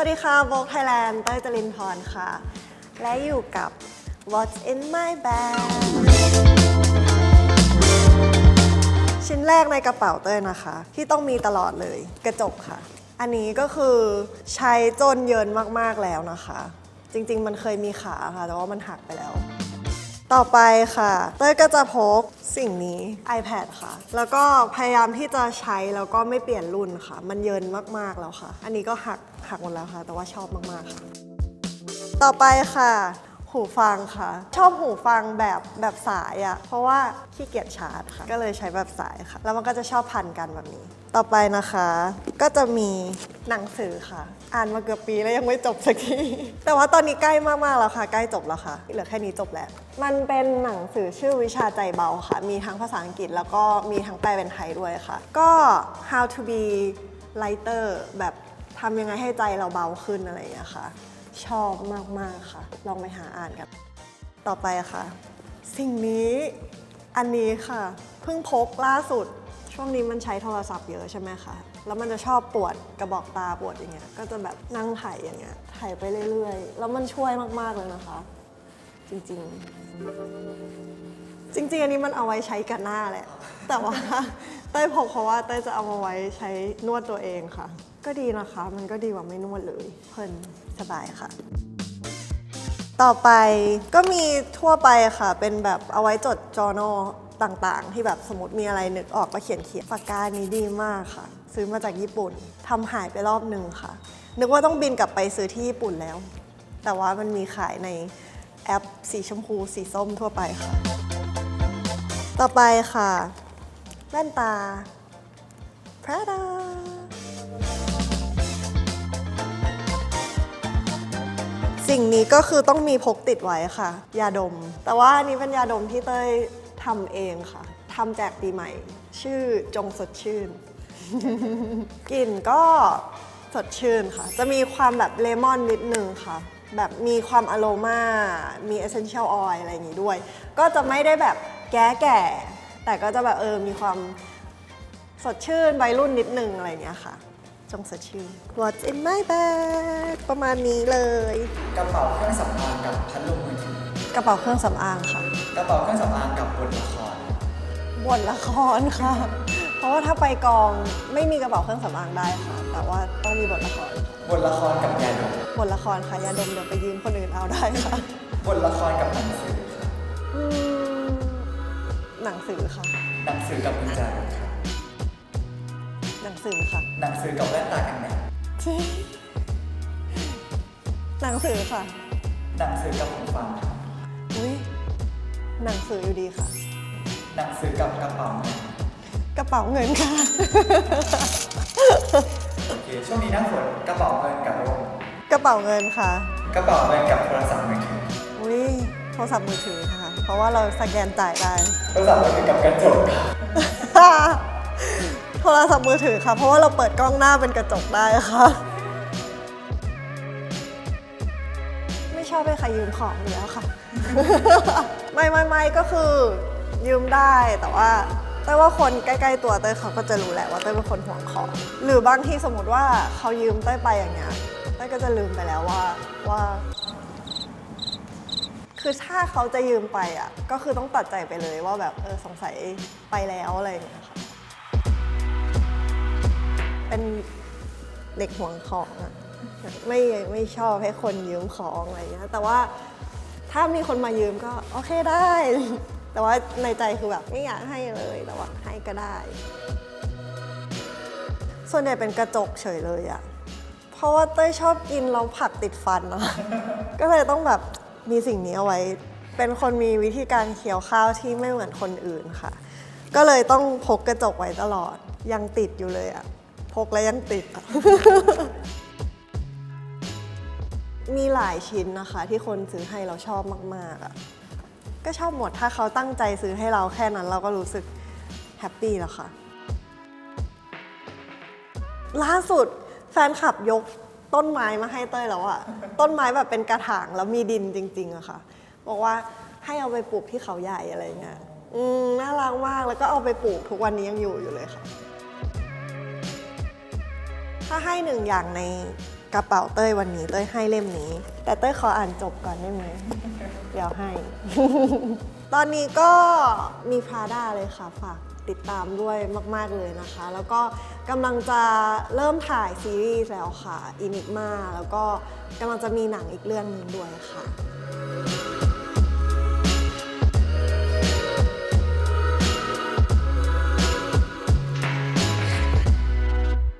วัสดีค่ะโบกไทยแลนด์เต้ยจรินพรค่ะ และอยู่กับ What's in my bag ชิ้นแรกในกระเป๋าเต้ยนะคะ ที่ต้องมีตลอดเลยกระจกค่ะ อันนี้ก็คือใช้จนเยินมากๆแล้วนะคะ จริงๆ มันเคยมีขาค่ะ แต่ว่ามันหักไปแล้ว ต่อไปค่ะ เต้ยก็จะพกสิ่งนี้ iPad ค่ะ แล้วก็พยายามที่จะใช้แล้วก็ไม่เปลี่ยนรุ่นค่ะ มันเยินมากๆแล้วค่ะ อันนี้ก็หักหักหมดแล้วค่ะ แต่ว่าชอบมากๆค่ะ ต่อไปค่ะ หูฟังค่ะ ชอบหูฟังแบบแบบสายอะเพราะว่าขี้เกียจชาร์จค่ะ ก็เลยใช้แบบสายค่ะ แล้วมันก็จะชอบพันกันแบบนี้ ต่อไปนะคะ ก็จะมีหนังสือค่ะ อ่านมาเกือบปีแล้วยังไม่จบสักที แต่ว่าตอนนี้ใกล้มาก ๆ แล้วค่ะ ใกล้จบแล้วค่ะ เหลือแค่นี้จบแล้ว มันเป็นหนังสือชื่อวิชาใจเบาค่ะ มีทั้งภาษาอังกฤษแล้วก็มีทั้งแปลเป็นไทยด้วยค่ะ ก็ how to be lighter แบบทำยังไงให้ใจเราเบาขึ้นอะไรอย่างเงี้ค่ะ ชอบมาก ๆ ค่ะ ลองไปหาอ่านกัน ต่อไปค่ะ สิ่งนี้อันนี้ค่ะ เพิ่งพกล่าสุด ช่วงนี้มันใช้โทรศัพท์เยอะใช่ไหมคะ แล้วมันจะชอบปวดกระบอกตาปวดอย่างเงี้ย ก็จะแบบนั่งถ่ายอย่างเงี้ยถ่ายไปเรื่อยๆ แล้วมันช่วยมากๆเลยนะคะ จริงๆ จริงๆ อันนี้มันเอาไว้ใช้กันหน้าแหละ แต่ว่าเต้ยพกเพราะว่าเต้ยจะเอามาไว้ใช้นวดตัวเองค่ะ ก็ดีนะคะ มันก็ดีกว่าไม่นวดเลย เพลินสบายค่ะต่อไปก็มีทั่วไปค่ะ เป็นแบบเอาไว้จดจอ n a l ต่างๆ ที่แบบสมมติมีอะไรนึกออกก็เขียนเขียนปากกานี้ดีมากค่ะ ซื้อมาจากญี่ปุ่นทำหายไปรอบหนึ่งค่ะ นึกว่าต้องบินกลับไปซื้อที่ญี่ปุ่นแล้ว แต่ว่ามันมีขายในแอปสีชมพูสีส้มทั่วไปค่ะ ต่อไปค่ะแว่นตา Prada สิ่งนี้ก็คือต้องมีพกติดไว้ค่ะ ยาดม แต่ว่าอันนี้เป็นยาดมที่เต้ย ทำเองค่ะทำแจกปีใหม่ ชื่อจงสดชื่น กลิ่นก็สดชื่นค่ะ จะมีความแบบเลมอนนิดนึงค่ะ แบบมีความอโรมา มีเอเซนเชียลออยอะไรอย่างนี้ด้วย ก็จะไม่ได้แบบแก่แก่แต่ก็จะแบบเออมีความสดชื่นวัยรุ่นนิดนึงอะไรอย่างเงี้ยค่ะ จงสดชื่น What's in my bag ประมาณนี้เลย กระเป๋าเครื่องสำอางกับพัดลมมือถือกระเป๋าเครื่องสำอางค่ะ กระเป๋าเครื่องสำอางกับบทละครบทละครค่ะ เพราะว่าถ้าไปกองไม่มีกระเป๋าเครื่องสำอางได้ค่ะ แต่ว่าต้องมีบทละคร บทละครกับยาดมบทละครค่ะยาดมเดี๋ยวไปยืมคนอื่นเอาได้ค่ะ บทละครกับหนังสือค่ะอืมหนังสือค่ะ หนังสือกับกุญแจรถค่ะหนังสือค่ะ หนังสือกับแว่นตากันแดดหนังสือค่ะ หนังสือกับหูฟังค่ะอุ้ย หนังสืออยู่ดีค่ะ หนังสือกับกระเป๋าเงินกระเป๋าเงินค่ะ โอเคช่วงนี้หน้าฝนกระเป๋าเงินกับร่มกระเป๋าเงินค่ะ กระเป๋าเงินกับโทรศัพท์มือถืออุ้ยโทรศัพท์มือถือค่ะ เพราะว่าเราสแกนจ่ายได้ โทรศัพท์มือถือกับกระจกค่ะโทรศัพท์มือถือค่ะ เพราะว่าเราเปิดกล้องหน้าเป็นกระจกได้ค่ะ ไม่ชอบให้ใครยืมของอยู่แล้วค่ะ ไม่ไม่ไม่ก็คือยืมได้แต่ว่าเต้ยว่าคนใกล้ๆตัวเต้ยเขาก็จะรู้แหละว่าเต้ยเป็นคนห่วงของหรือบางที่สมมติว่าเขายืมเต้ยไปอย่างเงี้ยเต้ยก็จะลืมไปแล้วว่าว่า คือถ้าเขาจะยืมไปอะก็คือต้องตัดใจไปเลยว่าแบบเออสงสัยไปแล้วอะไรอย่างเงี้ยค่ะเป็นเด็กห่วงของอะไม่ไม่ชอบให้คนยืมของอะไรเงี้ยแต่ว่า ถ้ามีคนมายืมก็โอเคได้ แต่ว่าในใจคือแบบไม่อยากให้เลย แต่ว่าให้ก็ได้ ส่วนใหญ่เป็นกระจกเฉยเลยอะเพราะว่าเต้ยชอบกินแล้วผักติดฟันอะก็เลยต้องแบบมีสิ่งนี้เอาไว้ เป็นคนมีวิธีการเคี้ยวข้าวที่ไม่เหมือนคนอื่นค่ะ ก็เลยต้องพกกระจกไว้ตลอด ยังติดอยู่เลยอะพกแล้วยังติดอะ มีหลายชิ้นนะคะ ที่คนซื้อให้เราชอบมากๆอะก็ชอบหมดถ้าเขาตั้งใจซื้อให้เราแค่นั้นเราก็รู้สึกแฮปปี้แล้วค่ะ ล่าสุดแฟนคลับยกต้นไม้มาให้เต้ยแล้วอะต้นไม้แบบเป็นกระถางแล้วมีดินจริง ๆอะค่ะ บอกว่าให้เอาไปปลูกที่เขาใหญ่อะไรเงี้ยอืมน่ารักมากแล้วก็เอาไปปลูกทุกวันนี้ยังอยู่อยู่เลยค่ะ ถ้าให้หนึ่งอย่างใน กระเป๋าเต้ยวันนี้เต้ยให้เล่มนี้ แต่เต้ยขออ่านจบก่อนได้ไหมเดี๋ยวให้ ตอนนี้ก็มีพราด้าเลยค่ะฝากติดตามด้วยมาก ๆ เลยนะคะ แล้วก็กำลังจะเริ่มถ่ายซีรีส์แล้วค่ะอินิกมาแล้วก็กำลังจะมีหนังอีกเรื่องหนึ่งด้วยค่ะ